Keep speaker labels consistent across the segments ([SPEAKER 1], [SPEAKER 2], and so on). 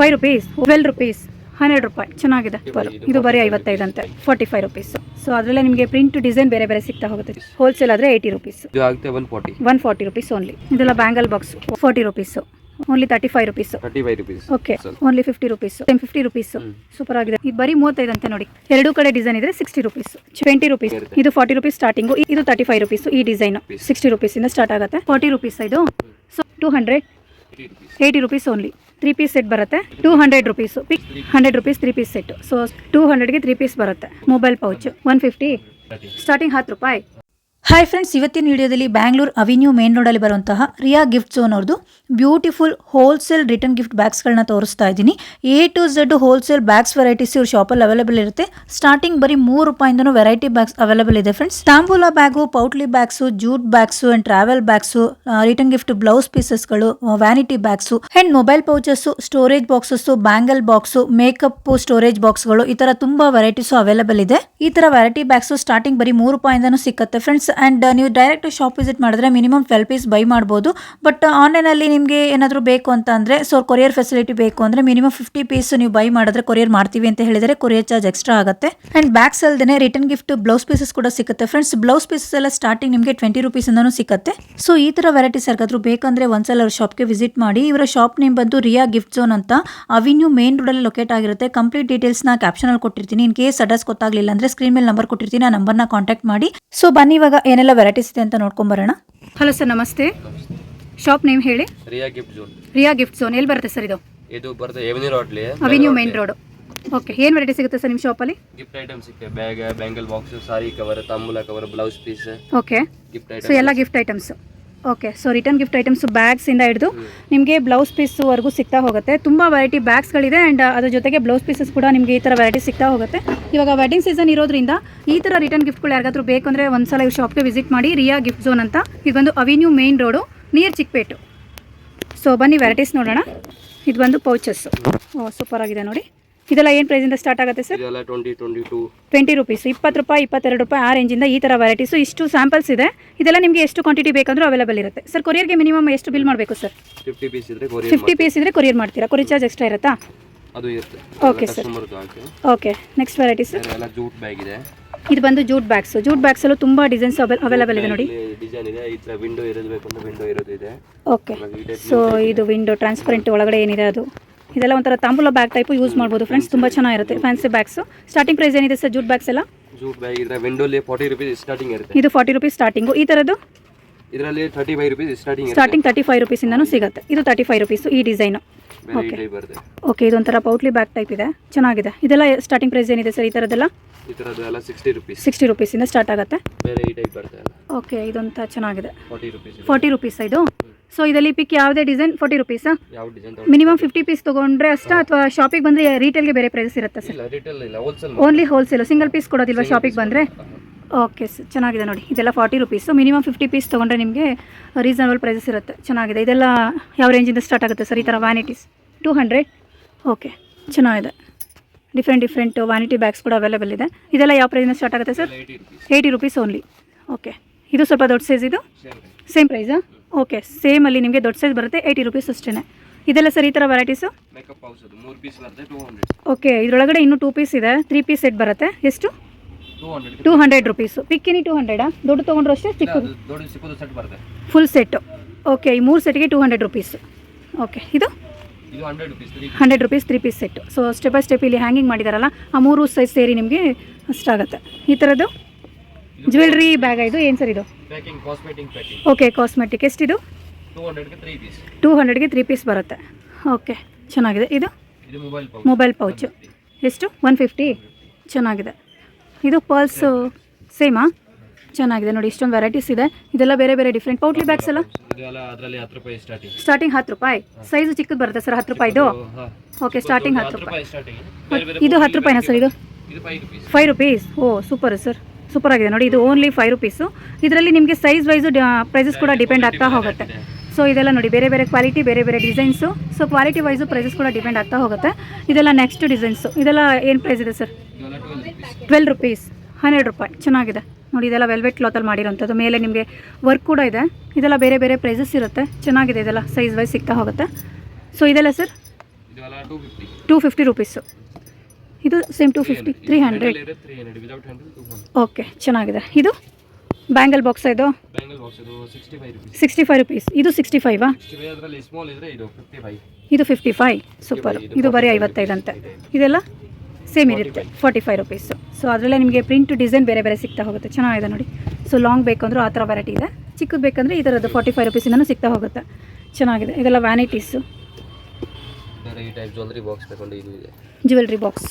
[SPEAKER 1] Five rupees twelve rupees ಹನ್ನೆರಡು ರೂಪಾಯಿ. ಚೆನ್ನಾಗಿದೆ. ಬರು ಇದು ಬರೀ ಐವತ್ತೈದಂತೆ ಫಾರ್ಟಿ ಫೈವ್ ರುಪೀಸ್. ಸೊ ಅದರಲ್ಲೇ ನಿಮಗೆ ಪ್ರಿಂಟ್ ಡಿಸೈನ್ ಬೇರೆ ಬೇರೆ ಸಿಗ್ತಾ ಹೋಗುತ್ತೆ. ಹೋಲ್ಸೇಲ್ ಆದರೆ eighty rupees
[SPEAKER 2] one forty
[SPEAKER 1] rupees only ಇದೆಲ್ಲ bangle box forty rupees only thirty five rupees
[SPEAKER 2] thirty five rupees
[SPEAKER 1] okay only fifty rupees ten fifty rupees super ಆಗಿದೆ. ಇದು ಬರೀ ಮೂವತ್ತೈದು ಅಂತ ನೋಡಿ. ಎರಡು ಕಡೆ ಡಿಸೈನ್ ಇದ್ರೆ ಸಿಕ್ಸ್ಟಿ ರುಪೀಸ್ ಟ್ವೆಂಟಿ ರುಪೀಸ್ ಇದು ಫಾರ್ಟಿ ರುಪೀಸ್ ಸ್ಟಾರ್ಟಿಂಗು ಇದು ತರ್ಟಿ ಫೈವ್ ರುಪೀಸ್ ಈ ಡಿಸೈನ್ ಸಿಕ್ಸ್ಟಿ ರುಪೀಸ್ ಇಂದ ಸ್ಟಾರ್ಟ್ ಆಗುತ್ತೆ. ಫಾರ್ಟಿ ರುಪೀಸ್ ಇದು. So two hundred eighty rupees only three piece set ಬರುತ್ತೆ. Two hundred rupees pick hundred rupees three piece set so two ಹಂಡ್ರೆಡ್ಗೆ three piece ಬರುತ್ತೆ. Mobile pouch one fifty starting ಹತ್ತು ರೂಪಾಯಿ. Hi friends ಇವತ್ತಿನ ವಿಡಿಯೋದಲ್ಲಿ Bangalore avenue main ರೋಡಲ್ಲಿ ಬರುವಂತಹ Riya gift zone ಅವ್ರದ್ದು beautiful wholesale return gift ಬ್ಯಾಗ್ಸ್ಗಳನ್ನ ತೋರಿಸ್ತಾ ಇದ್ದೀನಿ. A to Z wholesale bags varieties ಇವ್ರ ಶಾಪಲ್ಲಿ ಅವೈಲೇಬಲ್ ಇರುತ್ತೆ. ಸ್ಟಾರ್ಟಿಂಗ್ ಬರೀ ಮೂರು ರೂಪಾಯಿಂದನೂ ವೆರೈಟಿ ಬ್ಯಾಗ್ಸ್ ಅವೈಲೇಬಲ್ ಇದೆ ಫ್ರೆಂಡ್ಸ್ ತಾಂಬೂಲ bag ಪೌಟ್ಲಿ bags jute bags and travel bags return gift blouse ಪೀಸಸ್ಗಳು vanity bags and mobile pouches storage boxes bangle box makeup storage ಬಾಕ್ಸ್ಗಳು ಈ ಥರ ತುಂಬಾ ವೆರೈಟೀಸು ಅವೈಲೇಬಲ್ ಇದೆ. ಈ ಥರ ವೆರೈಟಿ ಬ್ಯಾಗ್ಸು ಸ್ಟಾರ್ಟಿಂಗ್ ಬರೀ ಮೂರು ರೂಪಾಯಿಂದನೂ ಸಿಗುತ್ತೆ ಫ್ರೆಂಡ್ಸ್ ಅಂಡ್ ನೀವು ಡೈರೆಕ್ಟ್ ಶಾಪ್ ವಿಸಿಟ್ ಮಾಡಿದ್ರೆ ಮಿನಿಮಮ್ ಟ್ವೆಲ್ ಪೀಸ್ ಬೈ ಮಾಡ್ಬೋದು. ಬಟ್ ಆನ್ಲೈನಲ್ಲಿ ನಿಮಗೆ ಏನಾದರೂ ಬೇಕು ಅಂತ ಅಂದರೆ ಸೊ ಕೊರಿಯರ್ ಫೆಸಿಲಿಟಿ ಬೇಕು ಅಂದರೆ ಮಿನಿಮಮ್ ಫಿಫ್ಟಿ ಪೀಸ್ ನೀವು ಬೈ ಮಾಡಿದ್ರೆ ಕೊರಿಯರ್ ಮಾಡ್ತೀವಿ ಅಂತ ಹೇಳಿದರೆ ಕೊರಿಯರ್ ಚಾರ್ಜ್ ಎಕ್ಸ್ಟ್ರಾ ಆಗುತ್ತೆ. ಆ್ಯಂಡ್ ಬ್ಯಾಗ್ಸ್ ಅಲ್ಲದೆ ರಿಟರ್ನ್ ಗಿಫ್ಟ್ ಬ್ಲೌಸ್ ಪೀಸಸ್ ಕೂಡ ಸಿಗುತ್ತೆ. ಫ್ರೆಂಡ್ಸ್ ಬ್ಲೌಸ್ ಪೀಸಸ್ ಎಲ್ಲ ಸ್ಟಾರ್ಟಿಂಗ್ ನಿಮಗೆ ಟ್ವೆಂಟಿ ರುಪೀಸಿಂದನೂ ಸಿಗುತ್ತೆ. ಸೊ ಈ ಥರ ವೆರೈಟೀಸ್ ಯಾರಿಗಾದ್ರೂ ಬೇಕಂದ್ರೆ ಒಂದ್ಸಲ ಅವ್ರ ಶಾಪ್ಗೆ ವಿಸಿಟ್ ಮಾಡಿ, ಇವರ ಶಾಪ್ ನೇಮ್ ಬಂದು ರಿಯಾ ಗಿಫ್ಟ್ ಝೋನ್ ಅಂತ ಅವಿನ್ಯೂ ಮೇನ್ ರೋಡಲ್ಲಿ ಲೊಕೇಟ್ ಆಗಿರುತ್ತೆ. ಕಂಪ್ಲೀಟ್ ಡೀಟೇಲ್ಸ್ನ ಕ್ಯಾಪ್ಷನಲ್ಲಿ ಕೊಟ್ಟಿರ್ತೀನಿ. ಇನ್ ಕೇಸ್ ಅಡ್ರೆಸ್ ಗೊತ್ತಾಗಲಿಲ್ಲ ಅಂದರೆ ಸ್ಕ್ರೀನ್ ಮೇಲೆ ನಂಬರ್ ಕೊಟ್ಟಿರ್ತೀನಿ. ಆ ನಂಬರ್ನ ಕಾಂಟ್ಯಾಕ್ಟ್ ಮಾಡಿ. ಸೊ ಬನ್ನಿ ಇವಾಗ ಏನೆಲ್ಲ ವೆರೈಟೀಸ್ ಇದೆ ಅಂತ ನೋಡ್ಕೊಂಬರೋಣ ಹಲೋ ಸರ್ ನಮಸ್ತೆ. ಶಾಪ್ ನೇಮ್ ಹೇಳಿ?
[SPEAKER 2] Riya gift zone
[SPEAKER 1] Riya gift zone ಎಲ್ಲಿ ಬರುತ್ತೆ ಸರ್ ಇದು?
[SPEAKER 2] ಇದು ಬರುತ್ತೆ ಎವೆನ್ಯೂ ರೋಡ್ಲಿ
[SPEAKER 1] ಅವೆನ್ಯೂ ಮೇನ್ ರೋಡ್ ಓಕೆ ಏನು ವೆರೈಟಿ ಸಿಗುತ್ತೆ ಸರ್ ನಿಮ್ಮ ಶಾಪಲ್ಲಿ
[SPEAKER 2] gift item ಸಿಕ್ಕೆ bag bangle box sari cover ತಾಂಬೂಲ cover blouse piece
[SPEAKER 1] okay
[SPEAKER 2] gift
[SPEAKER 1] so
[SPEAKER 2] item
[SPEAKER 1] ಎಲ್ಲ gift items okay so return gift items ಬ್ಯಾಗ್ಸಿಂದ ಹಿಡಿದು ನಿಮಗೆ ಬ್ಲೌಸ್ ಪೀಸ್ವರೆಗೂ ಸಿಗ್ತಾ ಹೋಗುತ್ತೆ. ತುಂಬ ವೆರೈಟಿ ಬ್ಯಾಗ್ಸ್ಗಳಿದೆ ಆ್ಯಂಡ್ ಅದ್ರ ಜೊತೆಗೆ ಬ್ಲೌಸ್ ಪೀಸಸ್ ಕೂಡ ನಿಮಗೆ ಈ ಥರ ವೆರೈಟಿ ಸಿಗ್ತಾ ಹೋಗುತ್ತೆ. ಇವಾಗ ವೆಡ್ಡಿಂಗ್ ಸೀಸನ್ ಇರೋದ್ರಿಂದ ಈ ಥರ ರಿಟರ್ನ್ ಗಿಫ್ಟ್ಗಳು ಯಾರಿಗಾದ್ರೂ ಬೇಕು ಅಂದರೆ ಒಂದ್ಸಲ ಈ ಶಾಪ್ಗೆ ವಿಸಿಟ್ ಮಾಡಿ ರಿಯಾ ಗಿಫ್ಟ್ ಝೋನ್ ಅಂತ. ಇದು ಬಂದು avenue main road near Chickpet. So ಬನ್ನಿ ವೆರೈಟೀಸ್ ನೋಡೋಣ. ಇದು ಬಂದು ಪೌಚಸ್ಸು ಸೂಪರ್ ಆಗಿದೆ ನೋಡಿ. ಇದೆಲ್ಲ ಏನು ಪ್ರೈಸಿಂದ ಸ್ಟಾರ್ಟ್ ಆಗುತ್ತೆ ಸರ್
[SPEAKER 2] ಇದೆಲ್ಲ twenty twenty two
[SPEAKER 1] twenty rupees ಇಪ್ಪತ್ತು ರೂಪಾಯಿ ಇಪ್ಪತ್ತೆರಡು ರೂಪಾಯಿ ಆ ರೇಂಜಿಂದ ಈ ಥರ ವೆರೈಟೀಸು ಇಷ್ಟು ಸ್ಯಾಂಪಲ್ಸ್ ಇದೆ. ಇದೆಲ್ಲ ನಿಮಗೆ ಎಷ್ಟು ಕ್ವಾಂಟಿಟಿ ಬೇಕಂದ್ರೂ ಅವೈಲೇಬಲ್ ಇರುತ್ತೆ. ಸರ್ ಕೊರಿಯರ್ಗೆ ಮಿನಿಮಮ್ ಎಷ್ಟು ಬಿಲ್ ಮಾಡಬೇಕು ಸರ್
[SPEAKER 2] ಫಿಫ್ಟಿ ಪೀಸ್ ಇದ್ರೆ ಕೊರಿಯರ್
[SPEAKER 1] ಫಿಫ್ಟಿ ಪೀಸ್ ಇದ್ರೆ ಕೊರಿಯರ್ ಮಾಡ್ತೀರಾ? ಕೊರಿಯರ್ ಚಾರ್ಜ್ ಎಕ್ಸ್ಟ್ರಾ ಇರುತ್ತಾ?
[SPEAKER 2] ಅದು ಇರುತ್ತೆ. Okay sir
[SPEAKER 1] okay next varieties
[SPEAKER 2] ಎಲ್ಲ ಜೂಟ್ ಬ್ಯಾಗ್ ಇದೆ.
[SPEAKER 1] ಇದು ಬಂದು ಜೂಟ್ ಬ್ಯಾಗ್ಸ್ ಜೂಟ್ ಬ್ಯಾಗ್ಸಲ್ಲೂ ತುಂಬಾ ಡಿಸೈನ್ಸ್ ಅವೈಲೇಬಲ್ ಇದೆ ನೋಡಿ.
[SPEAKER 2] ಡಿಸೈನ್ ಇದೆ. ಈ ತರ ವಿಂಡೋ ಇರೋದು ಬೇಕು ಅಂದ್ರೆ ವಿಂಡೋ ಇರೋದು ಇದೆ.
[SPEAKER 1] ಓಕೆ ಸೊ ಇದು. ವಿಂಡೋ ಟ್ರಾನ್ಸ್ಪರೆಂಟ್ ಒಳಗಡೆ ಏನಿದೆ ಅದು? ಇದೆಲ್ಲ ಒಂಥರ ತಾಂಬೂಲ ಬ್ಯಾಗ್ ಟೈಪ್ ಯೂಸ್ ಮಾಡ್ಬೋದು. ಫ್ರೆಂಡ್ಸ್ ತುಂಬ ಚೆನ್ನಾಗಿರುತ್ತೆ. ಫ್ಯಾನ್ಸಿ ಬ್ಯಾಗ್ಸು ಸ್ಟಾರ್ಟಿಂಗ್ ಪ್ರೈಸ್ ಏನಿದೆ ಸರ್? ಜೂಟ್ ಬ್ಯಾಗ್ಸ್ ಎಲ್ಲ?
[SPEAKER 2] ಜೂಟ್ ಬ್ಯಾಗ್ ಇದ್ರೆ ವಿಂಡೋಲಿ ಫಾರ್ಟಿ ರುಪೀಸ್ ಸ್ಟಾರ್ಟಿಂಗ್ ಇರುತ್ತೆ.
[SPEAKER 1] ಇದು ಫಾರ್ಟಿ ರುಪೀಸ್ ಸ್ಟಾರ್ಟಿಂಗು ಈ ಥರದ್ದು
[SPEAKER 2] ಇದರಲ್ಲಿ thirty five rupees starting
[SPEAKER 1] starting thirty five ರುಪೀಸಿಂದನೂ ಸಿಗುತ್ತೆ. ಇದು ತರ್ಟಿ ಫೈವ್ ರುಪೀಸು ಈ ಡಿಸೈನು
[SPEAKER 2] ಓಕೆ
[SPEAKER 1] ಓಕೆ ಇದೊಂಥರ ಪೌಟ್ಲಿ ಬ್ಯಾಗ್ ಟೈಪ್ ಇದೆ. ಚೆನ್ನಾಗಿದೆ. ಇದೆಲ್ಲ ಸ್ಟಾರ್ಟಿಂಗ್ ಪ್ರೈಸ್ ಏನಿದೆ ಸರ್ ಈ ಥರದ್ದೆಲ್ಲ
[SPEAKER 2] ಈ ಥರದ್ದೆಲ್ಲ ಸಿಕ್ಸ್ಟಿ ರುಪೀಸ್
[SPEAKER 1] ಸಿಕ್ಸ್ಟಿ ರುಪೀಸಿಂದ ಸ್ಟಾರ್ಟ್ ಆಗುತ್ತೆ.
[SPEAKER 2] ಬೇರೆ ಈ ಟೈಪ್ ಬರುತ್ತೆ
[SPEAKER 1] ಓಕೆ ಇದೊಂಥ ಚೆನ್ನಾಗಿದೆ.
[SPEAKER 2] ಫಾರ್ಟಿ ರುಪೀಸ್
[SPEAKER 1] ಫಾರ್ಟಿ ರುಪೀಸ್ ಇದು? ಸೊ ಇದರಲ್ಲಿ ಪಿಕ್ ಯಾವುದೇ ಡಿಸೈನ್ ಫೋರ್ಟಿ ರುಪೀಸಾ ಮಿನಿಮಮ್ ಫಿಫ್ಟಿ ಪೀಸ್ ತಗೊಂಡ್ರೆ ಅಷ್ಟಾ ಅಥವಾ ಶಾಪಿಗೆ ಬಂದರೆ ರೀಟೇಲ್ಗೆ ಬೇರೆ ಪ್ರೈಸ್ ಇರುತ್ತೆ sir only wholesale single piece ಕೊಡೋದಿಲ್ವಾ ಶಾಪಿಗೆ ಬಂದರೆ? ಓಕೆ ಸರ್ ಚೆನ್ನಾಗಿದೆ ನೋಡಿ. ಇದೆಲ್ಲ forty rupees minimum fifty piece ತೊಗೊಂಡ್ರೆ ನಿಮಗೆ ರೀಸನಬಲ್ ಪ್ರೈಸಸ್ ಇರುತ್ತೆ. ಚೆನ್ನಾಗಿದೆ. ಇದೆಲ್ಲ ಯಾವ ರೇಂಜಿಂದ ಸ್ಟಾರ್ಟ್ ಆಗುತ್ತೆ ಸರ್ ಈ ಥರ ವ್ಯಾನಿಟೀಸ್ ಟೂ ಹಂಡ್ರೆಡ್ ಓಕೆ ಚೆನ್ನಾಗಿದೆ. ಡಿಫ್ರೆಂಟ್ ಡಿಫ್ರೆಂಟ್ ವ್ಯಾನಿಟಿ ಬ್ಯಾಗ್ಸ್ ಕೂಡ ಅವೈಲೇಬಲ್ ಇದೆ. ಇದೆಲ್ಲ ಯಾವ ಪ್ರೈಸಿಂದ ಸ್ಟಾರ್ಟ್ ಆಗುತ್ತೆ sir
[SPEAKER 2] eighty rupees
[SPEAKER 1] only okay ಇದು ಸ್ವಲ್ಪ ದೊಡ್ಡ ಸೈಜ್ ಇದು? ಸೇಮ್ ಪ್ರೈಸಾ ಓಕೆ ಸೇಮ್ ಅಲ್ಲಿ ನಿಮಗೆ ದೊಡ್ಡ ಸೈಜ್ ಬರುತ್ತೆ ಏಯ್ಟಿ ರುಪೀಸ್ ಅಷ್ಟೇ ಇದೆಲ್ಲ ಸರ್ ಈ ಥರ ವೆರೈಟೀಸು ಓಕೆ ಇದರೊಳಗಡೆ ಇನ್ನೂ ಟೂ ಪೀಸ್ ಇದೆ ತ್ರೀ ಪೀಸ್ ಸೆಟ್ ಬರುತ್ತೆ. ಎಷ್ಟು?
[SPEAKER 2] ಟೂ ಹಂಡ್ರೆಡ್
[SPEAKER 1] ರುಪೀಸು ಪಿಕ್ಕಿನಿ ಟೂ ಹಂಡ್ರೆಡಾ ದೊಡ್ಡ ತೊಗೊಂಡ್ರು ಅಷ್ಟೇ
[SPEAKER 2] ಚಿಕ್ಕ ಸಿಕ್ಕೋದು ಸೆಟ್
[SPEAKER 1] ಫುಲ್ ಸೆಟ್ಟು ಓಕೆ ಈ ಮೂರು ಸೆಟ್ಗೆ ಟೂ ಹಂಡ್ರೆಡ್ ರುಪೀಸ್ ಓಕೆ ಇದು?
[SPEAKER 2] Hundred rupees three
[SPEAKER 1] hundred rupees three piece set so step by step ಇಲ್ಲಿ ಹ್ಯಾಂಗಿಂಗ್ ಮಾಡಿದಾರಲ್ಲ ಆ ಮೂರು ಸೈಜ್ ಸೇರಿ ನಿಮಗೆ ಅಷ್ಟಾಗುತ್ತೆ ಈ ಥರದ್ದು ಜ್ಯುವೆಲ್ರಿ ಬ್ಯಾಗ್ ಇದು? ಏನು ಸರ್ ಇದು?
[SPEAKER 2] Packing cosmetic packing
[SPEAKER 1] okay cosmetic ಎಷ್ಟಿದು?
[SPEAKER 2] Two ಹಂಡ್ರೆಡ್ಗೆ ತ್ರೀ ಪೀಸ್
[SPEAKER 1] ಟೂ ಹಂಡ್ರೆಡ್ಗೆ ತ್ರೀ ಪೀಸ್ ಬರುತ್ತೆ. ಓಕೆ ಚೆನ್ನಾಗಿದೆ. ಇದು?
[SPEAKER 2] ಇದು ಮೊಬೈಲ್ ಪೌಚ್
[SPEAKER 1] ಮೊಬೈಲ್ ಪೌಚು ಎಷ್ಟು? ಒನ್ ಫಿಫ್ಟಿ ಚೆನ್ನಾಗಿದೆ. ಇದು ಪರ್ಲ್ಸ್ ಸೇಮಾ ಚೆನ್ನಾಗಿದೆ. ನೋಡಿ ಇಷ್ಟೊಂದು ವೆರೈಟೀಸ್ ಇದೆ. ಇದೆಲ್ಲ ಬೇರೆ ಬೇರೆ ಡಿಫ್ರೆಂಟ್ ಪೌಟ್ಲಿ ಬ್ಯಾಗ್ಸ್ ಎಲ್ಲ
[SPEAKER 2] ಸ್ಟಾರ್ಟಿಂಗ್
[SPEAKER 1] ಹತ್ತು ರೂಪಾಯಿ ಸೈಜು ಚಿಕ್ಕದು ಬರುತ್ತೆ ಸರ್ ಹತ್ತು ರೂಪಾಯಿದು? ಓಕೆ ಸ್ಟಾರ್ಟಿಂಗ್ ಹತ್ತು ರೂಪಾಯಿ ಇದು ಹತ್ತು ರೂಪಾಯಿನಾ ಸರ್ ಇದು?
[SPEAKER 2] Five rupees
[SPEAKER 1] oh super sir super ಆಗಿದೆ. ನೋಡಿ ಇದು ಓನ್ಲಿ ಫೈವ್ ರುಪೀಸು ಇದರಲ್ಲಿ ನಿಮಗೆ ಸೈಜ್ ವೈಸು ಪ್ರೈಸಸ್ ಕೂಡ ಡಿಪೆಂಡ್ ಆಗ್ತಾ ಹೋಗುತ್ತೆ. ಸೊ ಇದೆಲ್ಲ ನೋಡಿ ಬೇರೆ ಬೇರೆ ಕ್ವಾಲಿಟಿ ಬೇರೆ ಬೇರೆ designs so quality wise prices ಕೂಡ ಡಿಪೆಂಡ್ ಆಗ್ತಾ ಹೋಗುತ್ತೆ. ಇದೆಲ್ಲ ನೆಕ್ಸ್ಟ್ ಡಿಸೈನ್ಸು ಇದೆಲ್ಲ ಏನು ಪ್ರೈಸ್ ಇದೆ ಸರ್
[SPEAKER 2] ಟ್ವೆಲ್ ರುಪೀಸ್
[SPEAKER 1] ಹನ್ನೆರಡು ರೂಪಾಯಿ. ಚೆನ್ನಾಗಿದೆ. ನೋಡಿ ಇದೆಲ್ಲ ವೆಲ್ವೆಟ್ ಕ್ಲಾತಲ್ಲಿ ಮಾಡಿರೋಂಥದ್ದು ಮೇಲೆ ನಿಮಗೆ ವರ್ಕ್ ಕೂಡ ಇದೆ. ಇದೆಲ್ಲ ಬೇರೆ ಬೇರೆ ಪ್ರೈಸಸ್ ಇರುತ್ತೆ. ಚೆನ್ನಾಗಿದೆ ಇದೆಲ್ಲ ಸೈಜ್ ವೈಸ್ ಸಿಗ್ತಾ ಹೋಗುತ್ತೆ. ಸೊ ಇದೆಲ್ಲ ಸರ್
[SPEAKER 2] ಟೂ ಫಿಫ್ಟಿ
[SPEAKER 1] ರುಪೀಸು ಇದು same to fifty three hundred okay ಚೆನ್ನಾಗಿದೆ. ಇದು ಬ್ಯಾಂಗಲ್ ಬಾಕ್ಸ್ ಇದು?
[SPEAKER 2] ಸಿಕ್ಸ್ಟಿ ಫೈವ್ ರುಪೀಸ್
[SPEAKER 1] ಇದು ಸಿಕ್ಸ್ಟಿ ಫೈವಾ
[SPEAKER 2] ಇದು ಫಿಫ್ಟಿ ಫೈವ್
[SPEAKER 1] ಸೂಪರ್ ಇದು ಬರೀ ಐವತ್ತೈದಂತೆ ಇದೆಲ್ಲ ಸೇಮ್ ಇರುತ್ತೆ. ಫಾರ್ಟಿ ಫೈವ್ ರುಪೀಸು ಸೊ ಅದರಲ್ಲೇ ನಿಮಗೆ ಪ್ರಿಂಟ್ ಡಿಸೈನ್ ಬೇರೆ ಬೇರೆ ಸಿಗ್ತಾ ಹೋಗುತ್ತೆ. ಚೆನ್ನಾಗಿದೆ ನೋಡಿ. ಸೊ ಲಾಂಗ್ ಬೇಕಂದ್ರೂ ಆ ಥರ ವೆರೈಟಿ ಇದೆ. ಚಿಕ್ಕದು ಬೇಕಂದರೆ ಈ ಥರದ್ದು ಫಾರ್ಟಿ ಫೈವ್ ರುಪೀಸಿಂದನೂ ಸಿಗ್ತಾ ಹೋಗುತ್ತೆ. ಚೆನ್ನಾಗಿದೆ. ಇದೆಲ್ಲ ವ್ಯಾನಿಟೀಸು
[SPEAKER 2] ಜ್ಯುವೆಲ್ರಿ ಬಾಕ್ಸ್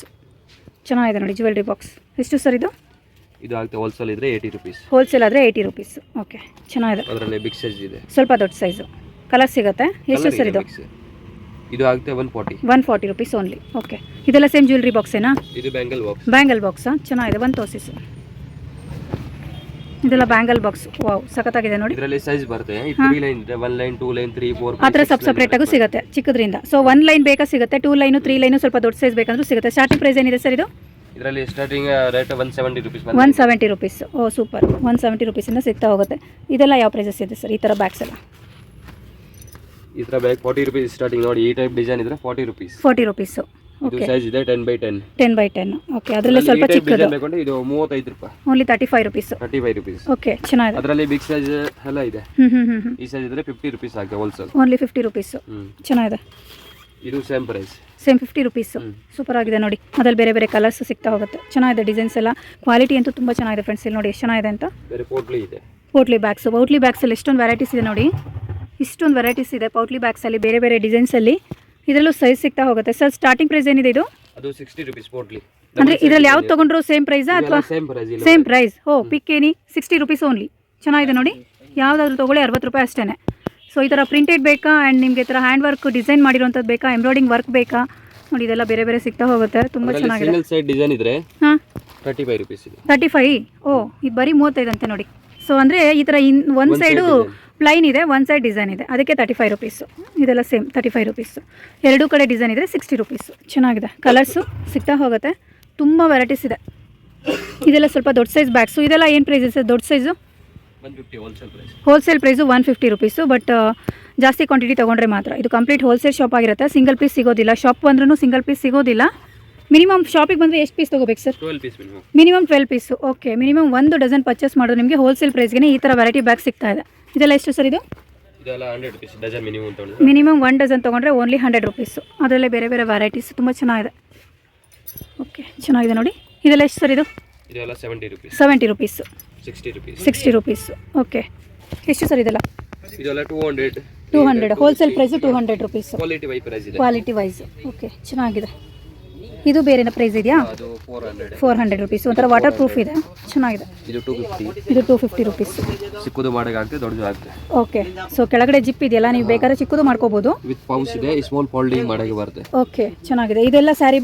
[SPEAKER 1] ಚೆನ್ನಾಗಿದೆ ನೋಡಿ ಜ್ಯುವೆಲ್ರಿ ಬಾಕ್ಸ್ ಎಷ್ಟು ಸರ್ ಇದು?
[SPEAKER 2] ಇದು ಆಗುತ್ತೆ ಹೋಲ್ಸೇಲ್ ಇದ್ರೆ ಏಯ್ಟಿ ರುಪೀಸ್
[SPEAKER 1] ಹೋಲ್ಸೇಲ್ ಆದರೆ ಏಯ್ಟಿ ರುಪೀಸ್ ಓಕೆ ಚೆನ್ನಾಗಿದೆ.
[SPEAKER 2] ಅದರಲ್ಲಿ ಬಿಗ್ ಸೈಜ್ ಇದೆ.
[SPEAKER 1] ಸ್ವಲ್ಪ ದೊಡ್ಡ ಸೈಜು ಕಲರ್ ಸಿಗುತ್ತೆ? ಎಷ್ಟು ಸರ್
[SPEAKER 2] ಇದು.
[SPEAKER 1] ಇದು?
[SPEAKER 2] ಆಗುತ್ತೆ one forty
[SPEAKER 1] one forty rupees only okay ಇದೆಲ್ಲ ಸೇಮ್ ಜ್ಯುವೆಲ್ರಿ ಬಾಕ್ಸೇನಾ
[SPEAKER 2] ಇದು ಬ್ಯಾಂಗಲ್ ಬಾಕ್ಸ್
[SPEAKER 1] ಬ್ಯಾಂಗಲ್ ಬಾಕ್ಸಾ ಚೆನ್ನಾಗಿದೆ. ಒಂದು ತೋರಿಸಿ ಸರ್ ಇದೆಲ್ಲ ಬ್ಯಾಂಗಲ್ ಬಾಕ್ಸ್ ವಾವ್ ಸಖತ್ತಾಗಿದೆ ನೋಡಿ.
[SPEAKER 2] ಇದರಲ್ಲಿ ಸೈಜ್ ಬರುತ್ತೆ. ತ್ರೀ ಲೈನ್ ಇದೆ. One line two line three four
[SPEAKER 1] ಆ ಥರ ಸಬ್ ಸಪ್ರೇಟಾಗೂ ಸಿಗುತ್ತೆ ಚಿಕ್ಕದ್ರಿಂದ. ಸೊ ಒನ್ ಲೈನ್ ಬೇಕಾ ಸಿಗುತ್ತೆ ಟೂ ಲೈನ್ ತ್ರೀ ಲೈನು ಸ್ವಲ್ಪ ದೊಡ್ಡ ಸೈಜ್ ಬೇಕಂದ್ರೂ ಸಿಗುತ್ತೆ. ಸ್ಟಾರ್ಟಿಂಗ್ ಪ್ರೈಸ್ ಏನಿದೆ ಸರ್ ಇದು?
[SPEAKER 2] ಇದರಲ್ಲಿ starting rate one seventy rupees
[SPEAKER 1] one seventy rupees oh super one seventy ಇಂದ ಸಿಗ್ತಾ ಹೋಗುತ್ತೆ. ಇದೆಲ್ಲ ಯಾವ ಪ್ರೈಸಸ್ ಇದೆ ಸರ್ ಈ ತರ ಬ್ಯಾಗ್ಸ್ ಎಲ್ಲ.
[SPEAKER 2] ಈ ತರ ಬ್ಯಾಗ್ ಫಾರ್ಟಿ ರುಪೀಸ್ ಸ್ಟಾರ್ಟಿಂಗ್ ನೋಡಿ. ಈ ಟೈಪ್ ಡಿಸೈನ್ ಇದ್ರೆ ಫಾರ್ಟಿ ರುಪೀಸ್
[SPEAKER 1] ಫೋರ್ಟಿ ರುಪೀಸು
[SPEAKER 2] ಇದು ಸೈಜ್ ಇದೆ ten by ten
[SPEAKER 1] ten by ten okay ಅದರಲ್ಲಿ ಸ್ವಲ್ಪ ಚಿಕ್ಕದು.
[SPEAKER 2] ಬೇಕಂದ್ರೆ ಇದು ಮೂವತ್ತೈದು ರೂಪಾಯಿ.
[SPEAKER 1] Only thirty five rupees
[SPEAKER 2] thirty five rupees
[SPEAKER 1] okay ಚೆನ್ನಾಗಿದೆ.
[SPEAKER 2] ಅದರಲ್ಲಿ ಬಿಗ್ ಸೈಜ್ ಎಲ್ಲ ಇದೆ. ಈ ಸೈಜ್ ಇದ್ರೆ ಫಿಫ್ಟಿ ರುಪೀಸ್ ಆಗುತ್ತೆ wholesale
[SPEAKER 1] only fifty rupees
[SPEAKER 2] hmm.
[SPEAKER 1] ಚೆನ್ನಾಗಿದೆ.
[SPEAKER 2] ಇದು same price
[SPEAKER 1] same fifty rupees super ಆಗಿದೆ ನೋಡಿ. ಅದ್ರಲ್ಲಿ ಬೇರೆ ಬೇರೆ ಕಲರ್ಸ್ ಸಿಗ್ತಾ ಹೋಗುತ್ತೆ. ಚೆನ್ನಾಗಿದೆ ಡಿಸೈನ್ಸ್ ಎಲ್ಲ. ಕ್ವಾಲಿಟಿ ಅಂತೂ ತುಂಬ ಚೆನ್ನಾಗಿದೆ ಫ್ರೆಂಡ್ಸ್ ಇಲ್ಲಿ ನೋಡಿ ಎಷ್ಟು ಚೆನ್ನಾಗಿದೆ ಅಂತ.
[SPEAKER 2] ಬೇರೆ ಪೋಟ್ಲಿ ಇದೆ.
[SPEAKER 1] ಪೌಟ್ಲಿ ಬ್ಯಾಗ್ಸ್ ಅಲ್ಲಿ ಬ್ಯಾಗ್ಸಲ್ಲಿ ಎಷ್ಟೊಂದು ವೆರೈಟೀಸ್ ಇದೆ ನೋಡಿ. ಇಷ್ಟೊಂದು ವೆರೈಟೀಸ್ ಇದೆ ಪೌಟ್ಲಿ ಬ್ಯಾಗ್ಸಲ್ಲಿ ಬೇರೆ ಬೇರೆ ಡಿಸೈನ್ಸಲ್ಲಿ ಇದರಲ್ಲೂ ಸೈಜ್ ಸಿಗ್ತಾ ಹೋಗುತ್ತೆ. ಸರ್ ಸ್ಟಾರ್ಟಿಂಗ್ ಪ್ರೈಸ್ ಏನಿದೆ ಇದು?
[SPEAKER 2] ಅದು ಸಿಕ್ಸ್ಟಿ ರುಪೀಸ್ ಪೋಟ್ಲಿ
[SPEAKER 1] ಅಂದರೆ ಇದರಲ್ಲಿ ಯಾವ್ದು ತಗೊಂಡ್ರು ಸೇಮ್ ಪ್ರೈಸಾ ಅಥವಾ
[SPEAKER 2] ಸೇಮ್ ಪ್ರೈಸ್ ಇಲ್ಲ.
[SPEAKER 1] Same price oh pick any sixty rupees only ಚೆನ್ನಾಗಿದೆ ನೋಡಿ. ಯಾವುದಾದ್ರೂ ತೊಗೊಳ್ಳಿ ಅರವತ್ತು ರೂಪಾಯಿ ಅಷ್ಟೇ ಸೊ ಈ ಥರ ಪ್ರಿಂಟೆಡ್ ಬೇಕಾ ಆ್ಯಂಡ್ ನಿಮಗೆ ಈ ಥರ ಹ್ಯಾಂಡ್ ವರ್ಕ್ ಡಿಸೈನ್ ಮಾಡಿರೋಂಥದ್ದು ಬೇಕಾ? ಎಂಬ್ರಾಯ್ಡಿಂಗ್ ವರ್ಕ್ ಬೇಕಾ? ನೋಡಿ ಇದೆಲ್ಲ ಬೇರೆ ಬೇರೆ ಸಿಗ್ತಾ ಹೋಗುತ್ತೆ. ತುಂಬ ಚೆನ್ನಾಗಿದೆ.
[SPEAKER 2] ಸಿಂಗಲ್ ಸೈಡ್ ಡಿಸೈನ್ ಇದ್ರೆ
[SPEAKER 1] ಹಾಂ?
[SPEAKER 2] ತರ್ಟಿ ಫೈವ್ ರುಪೀಸ್ ಇದೆ.
[SPEAKER 1] ತರ್ಟಿ ಫೈ ಓ ಇದು ಬರೀ ಮೂವತ್ತೈದು ಅಂತೆ ನೋಡಿ. ಸೊ ಅಂದರೆ ಈ ಥರ ಇನ್ ಒಂದು ಸೈಡು. ಪ್ಲೈನ್ ಇದೆ ಒನ್ ಸೈಡ್ ಡಿಸೈನ್ ಇದೆ. ಅದಕ್ಕೆ ತರ್ಟಿ ಫೈವ್ ರುಪೀಸು ಇದೆಲ್ಲ ಸೇಮ್ ತರ್ಟಿ ಫೈವ್ ರುಪೀಸು ಎರಡೂ ಕಡೆ ಡಿಸೈನ್ ಇದೆ ಸಿಕ್ಸ್ಟಿ ರುಪೀಸು ಚೆನ್ನಾಗಿದೆ. ಕಲರ್ಸು ಸಿಗ್ತಾ ಹೋಗುತ್ತೆ. ತುಂಬ ವೆರೈಟೀಸ್ ಇದೆ. ಇದೆಲ್ಲ ಸ್ವಲ್ಪ ದೊಡ್ಡ ಸೈಜ್ ಬ್ಯಾಗ್ಸು ಇದೆಲ್ಲ ಏನು ಪ್ರೈಸ್ ಇದೆ ದೊಡ್ಡ size
[SPEAKER 2] wholesale price
[SPEAKER 1] one fifty rupees but ಜಾಸ್ತಿ ಕ್ವಾಂಟಿಟಿ ತೊಗೊಂಡ್ರೆ ಮಾತ್ರ. ಇದು ಕಂಪ್ಲೀಟ್ ಹೋಲ್ಸೇಲ್ ಶಾಪ್ ಆಗಿರುತ್ತೆ. ಸಿಂಗಲ್ ಪೀಸ್ ಸಿಗೋದಿಲ್ಲ. ಶಾಪ್ ಬಂದ್ರೂ ಸಿಂಗಲ್ ಪೀಸ್ ಸಿಗೋದಿಲ್ಲ. ಮಿನಿಮಮ್ ಶಾಪಿಗೆ ಬಂದರೆ ಎಷ್ಟು ಪೀಸ್ ತೊಗೋಬೇಕು sir
[SPEAKER 2] twelve piece minimum
[SPEAKER 1] minimum twelve piece okay minimum ಒಂದು ಡಜನ್ ಪರ್ಚೇಸ್ ಮಾಡಿದ್ರೆ ನಿಮಗೆ ಹೋಲ್ಸೇಲ್ ಪ್ರೈಸ್ಗೆ ಈ ಥರ ವೆರೈಟಿ ಬ್ಯಾಗ್ ಸಿಗ್ತಾ ಇದೆ. ಇದೆಲ್ಲ ಎಷ್ಟು ಸರ್ ಇದು?
[SPEAKER 2] ಇದೆಲ್ಲ ಹಂಡ್ರೆಡ್ ರುಪೀಸ್ ಡಜನ್ ಮಿನಿಮಮ್ ತಗೊಂಡು
[SPEAKER 1] ಮಿನಿಮಮ್ ಒನ್ ಡಜನ್ ತೊಗೊಂಡ್ರೆ ಓನ್ಲಿ ಹಂಡ್ರೆಡ್ ರುಪೀಸು ಅದರಲ್ಲೇ ಬೇರೆ ಬೇರೆ ವೆರೈಟೀಸ್ ತುಂಬ ಚೆನ್ನಾಗಿದೆ. ಓಕೆ ಚೆನ್ನಾಗಿದೆ ನೋಡಿ. ಇದೆಲ್ಲ ಎಷ್ಟು ಸರ್ ಇದು?
[SPEAKER 2] ಇದೆಲ್ಲ seventy rupees
[SPEAKER 1] seventy rupees
[SPEAKER 2] sixty rupees
[SPEAKER 1] sixty rupees okay ಎಷ್ಟು ಸರ್ ಇದೆಲ್ಲ?
[SPEAKER 2] ಇದೆಲ್ಲ two hundred
[SPEAKER 1] two hundred wholesale price two hundred rupees
[SPEAKER 2] quality
[SPEAKER 1] wise okay ಚೆನ್ನಾಗಿದೆ. ಇದು ಬೇರೆ ಪ್ರೈಸ್ ಇದೆಯಾ?
[SPEAKER 2] ಫೋರ್ ಹಂಡ್ರೆಡ್
[SPEAKER 1] ರುಪೀಸ್ ಒಂಥರ ವಾಟರ್ ಪ್ರೂಫ್ ಇದೆ. ಚೆನ್ನಾಗಿದೆ.
[SPEAKER 2] ಇದು ಟೂ ಫಿಫ್ಟಿ
[SPEAKER 1] ಇದು ಟೂ ಫಿಫ್ಟಿ ರುಪೀಸು
[SPEAKER 2] ಚಿಕ್ಕದು ಮಾಡೋಕ್ಕೆ ದೊಡ್ಡದು ಆಗುತ್ತೆ
[SPEAKER 1] ಓಕೆ ಸೊ ಕೆಳಗಡೆ ಜಿಪ್ ಇದೆಯಲ್ಲ ನೀವು ಬೇಕಾದ್ರೆ ಚಿಕ್ಕದು ಮಾಡ್ಕೋಬಹುದು
[SPEAKER 2] ವಿತ್ ಪೌಚ್ ಇದೆ ಸ್ಮಾಲ್ ಫೋಲ್ಡಿಂಗ್ ಮಾಡಕ್ಕೆ ಬರುತ್ತೆ.
[SPEAKER 1] ಓಕೆ ಚೆನ್ನಾಗಿದೆ. ಇದೆಲ್ಲ ಸ್ಯಾರಿ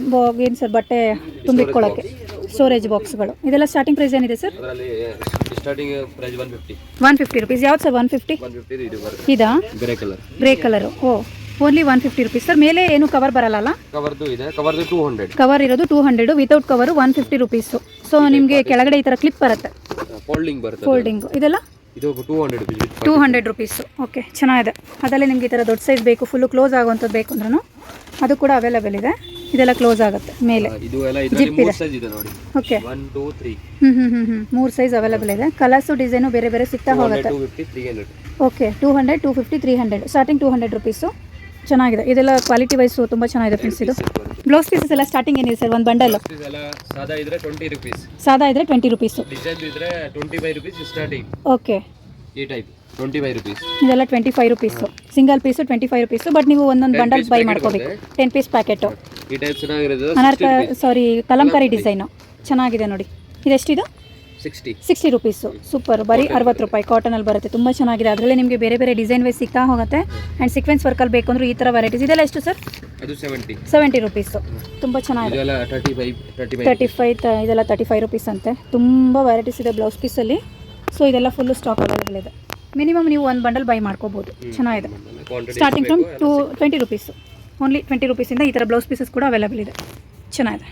[SPEAKER 1] ಏನು ಸರ್ ಬಟ್ಟೆ ತುಂಬಿಟ್ಕೊಳ್ಳೋಕ್ಕೆ ಸ್ಟೋರೇಜ್ ಬಾಕ್ಸ್ಗಳು ಇದೆಲ್ಲ ಸ್ಟಾರ್ಟಿಂಗ್ ಪ್ರೈಸ್ ಏನಿದೆ sir
[SPEAKER 2] starting price one fifty
[SPEAKER 1] one fifty rupees ಯಾವ್ದು ಸರ್ ಒನ್ ಫಿಫ್ಟಿ
[SPEAKER 2] ಇದಾ grey colour
[SPEAKER 1] grey colour oh. Only one fifty rupees sir ಮೇಲೆ ಏನು ಕವರ್ ಬರಲ್ಲ
[SPEAKER 2] ಕವರ್ದು ಇದೆ. ಕವರ್ದು ಟೂ ಹಂಡ್ರೆಡ್
[SPEAKER 1] ಕವರ್ ಇರೋದು two hundred without cover one fifty rupees so ನಿಮಗೆ ಕೆಳಗಡೆ ಈ ಥರ ಕ್ಲಿಪ್ ಬರುತ್ತೆ.
[SPEAKER 2] ಫೋಲ್ಡಿಂಗ್ ಬರುತ್ತೆ
[SPEAKER 1] ಫೋಲ್ಡಿಂಗು ಇದೆಲ್ಲ?
[SPEAKER 2] ಇದು two hundred rupees with
[SPEAKER 1] two hundred rupees okay ಚೆನ್ನಾಗಿದೆ. ಅದರಲ್ಲಿ ನಿಮಗೆ ಈ ಥರ ದೊಡ್ಡ ಸೈಜ್ ಬೇಕು ಫುಲ್ಲು ಕ್ಲೋಸ್ ಆಗುವಂಥದ್ದು ಬೇಕು ಅಂದ್ರೂ ಅದು ಕೂಡ ಅವೈಲೇಬಲ್ ಇದೆ. ಇದೆಲ್ಲ ಕ್ಲೋಸ್ ಆಗುತ್ತೆ ಮೇಲೆ.
[SPEAKER 2] ಸೈಜ್ ಇದೆ
[SPEAKER 1] ಓಕೆ
[SPEAKER 2] ತ್ರೀ
[SPEAKER 1] ಹ್ಞೂ ಹ್ಞೂ ಹ್ಞೂ ಹ್ಞೂ ಮೂರು ಸೈಜ್ ಅವೈಲೇಬಲ್ ಇದೆ. ಕಲರ್ಸು ಡಿಸೈನು ಬೇರೆ ಬೇರೆ ಸಿಗ್ತಾ ಹೋಗುತ್ತೆ.
[SPEAKER 2] Three
[SPEAKER 1] okay two hundred two fifty three hundred starting two hundred rupees ಚೆನ್ನಾಗಿದೆ. ಇದೆಲ್ಲ ಕ್ವಾಲಿಟಿ ವೈಸು ತುಂಬ ಚೆನ್ನಾಗಿದೆ ಫ್ರೆಂಡ್ಸ್ ಇದು. ಬ್ಲೌಸ್ ಪೀಸಸ್ ಎಲ್ಲ ಸ್ಟಾರ್ಟಿಂಗ್ ಏನಿದೆ ಸರ್ ಒಂದು ಬಂಡಲ್
[SPEAKER 2] ಸಾದಾ ಇದ್ರೆ ಟ್ವೆಂಟಿ ರುಪೀಸ್
[SPEAKER 1] ಸಾದಾ ಇದ್ರೆ ಟ್ವೆಂಟಿ ರುಪೀಸು
[SPEAKER 2] ಡಿಸೈನ್ ಇದ್ರೆ twenty five rupees starting
[SPEAKER 1] okay
[SPEAKER 2] ಈ ಟೈಪ್ ಟ್ವೆಂಟಿ ಫೈವ್ ರುಪೀಸ್
[SPEAKER 1] ಇದೆಲ್ಲ twenty five rupees single piece twenty five rupees but ನೀವು ಒಂದೊಂದು
[SPEAKER 2] 10
[SPEAKER 1] ಬಂಡಲ್ ಬೈ ಮಾಡ್ಕೋಬೇಕು. ಟೆನ್ ಪೀಸ್ ಪ್ಯಾಕೆಟು
[SPEAKER 2] ಈ ಟೈಪ್ ಚೆನ್ನಾಗಿರೋದು
[SPEAKER 1] ಅನಾರ್ಕ ಸಾರಿ ಕಲಂಕಾರಿ ಡಿಸೈನು ಚೆನ್ನಾಗಿದೆ ನೋಡಿ. ಇದೆಷ್ಟಿದು?
[SPEAKER 2] ಸಿಕ್ಸ್ಟಿ
[SPEAKER 1] ರುಪೀಸು ಸೂಪರ್ ಬರೀ ಅರವತ್ತು ರೂಪಾಯಿ. ಕಾಟನಲ್ಲಿ ಬರುತ್ತೆ. ತುಂಬ ಚೆನ್ನಾಗಿದೆ. ಅದರಲ್ಲೇ ನಿಮಗೆ ಬೇರೆ ಬೇರೆ ಡಿಸೈನ್ ವೈಸ್ ಸಿಗ್ತಾ ಹೋಗುತ್ತೆ. ಆ್ಯಂಡ್ ಸೀಕ್ವೆನ್ಸ್ ವರ್ಕಲ್ಲಿ ಬೇಕು ಅಂದ್ರೆ ಈ ಥರ ವೆರೈಟೀಸ್ ಇದೆಲ್ಲ ಎಷ್ಟು ಸರ್
[SPEAKER 2] ಅದು ಸೆವೆಂಟಿ
[SPEAKER 1] ಸೆವೆಂಟಿ ರುಪೀಸು ತುಂಬ ಚೆನ್ನಾಗಿದೆ.
[SPEAKER 2] ತರ್ಟಿ ಫೈವ್
[SPEAKER 1] ಇದೆಲ್ಲ ತರ್ಟಿ ಫೈವ್ ರುಪೀಸ್ ಅಂತೆ. ತುಂಬ ವೆರೈಟೀಸ್ ಇದೆ ಬ್ಲೌಸ್ ಪೀಸಲ್ಲಿ ಸೊ ಇದೆಲ್ಲ ಫುಲ್ಲು ಸ್ಟಾಕ್ ಅವೈಲೇಬಲ್ ಇದೆ. ಮಿನಿಮಮ್ ನೀವು ಒಂದು ಬಂಡಲ್ ಬೈ ಮಾಡ್ಕೋಬೋದು. ಚೆನ್ನಾಗಿದೆ. Starting from to twenty rupees only twenty ರುಪೀಸಿಂದ ಈ ಥರ ಬ್ಲೌಸ್ ಪೀಸಸ್ ಕೂಡ ಅವೈಲೇಬಲ್ ಇದೆ. ಚೆನ್ನಾಗಿದೆ.